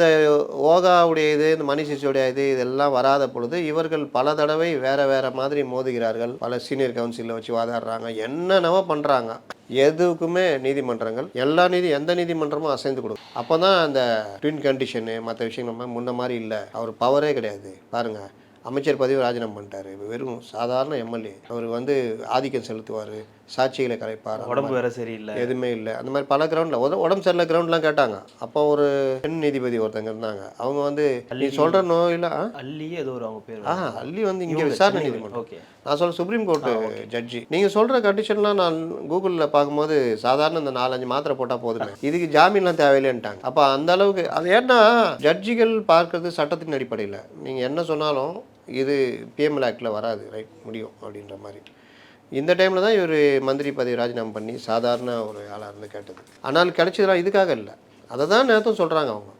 இந்த ஓகாவுடைய இது இந்த மணி இது இதெல்லாம் வராத பொழுது இவர்கள் பல தடவை வேற வேற மாதிரி மோதுகிறார்கள். பல சீனியர் கவுன்சிலில் வச்சு வாதாடுறாங்க. என்னென்னவோ பண்ணுறாங்க எதுக்குமே நீதிமன்றங்கள் எல்லா நீதி எந்த நீதிமன்றமும் அசைந்து கொடுக்கும். அப்போ தான் அந்த ட்வின் கண்டிஷனு மற்ற விஷயங்கள் நம்ம முன்ன மாதிரி இல்லை. அவர் பவரே கிடையாது. பாருங்கள் அமைச்சர் பதவி ராஜினாமா பண்ணிட்டாரு. வெறும் சாதாரண எம்எல்ஏ அவர் வந்து ஆதிக்கம் செலுத்துவார். சாட்சிகளை கலைப்பார் அந்த உடம்பு வேற சரியில்லை. எதுவுமே இல்லை. அந்த மாதிரி பல கிரவுண்டில் உத உடம்பு சரியில்லை கிரவுண்ட்லாம் கேட்டாங்க. அப்போ ஒரு பெண் நீதிபதி ஒருத்தங்க இருந்தாங்க. அவங்க வந்து நீ சொல்கிற நோயில்? அள்ளி ஏதோ ஒரு அவங்க பேர் ஆ அள்ளி வந்து இங்கே விசாரணை நீதிமன்றம். ஓகே. நான் சொல்ல சுப்ரீம் கோர்ட்டு ஜட்ஜி நீங்கள் சொல்கிற கண்டிஷன்லாம் நான் கூகுளில் பார்க்கும்போது சாதாரண இந்த நாலஞ்சு மாத்திரை போட்டால் போதுமே. இதுக்கு ஜாமீன்லாம் தேவையில்லைன்ட்டாங்க. அப்போ அந்த அளவுக்கு அது ஏன்னா ஜட்ஜிகள் பார்க்கறது சட்டத்தின் அடிப்படையில். நீங்கள் என்ன சொன்னாலும் இது பிஎம்எல் ஆக்டில் வராது ரைட் முடியும் அப்படின்ற மாதிரி. இந்த டைமில் தான் இவர் மந்திரி பதவி ராஜினாமா பண்ணி சாதாரண ஒரு ஆளாக இருந்து கேட்டது. ஆனால் கிடைச்சதுலாம் இதுக்காக இல்லை. அதை தான் நேரத்தும் சொல்கிறாங்க அவங்க.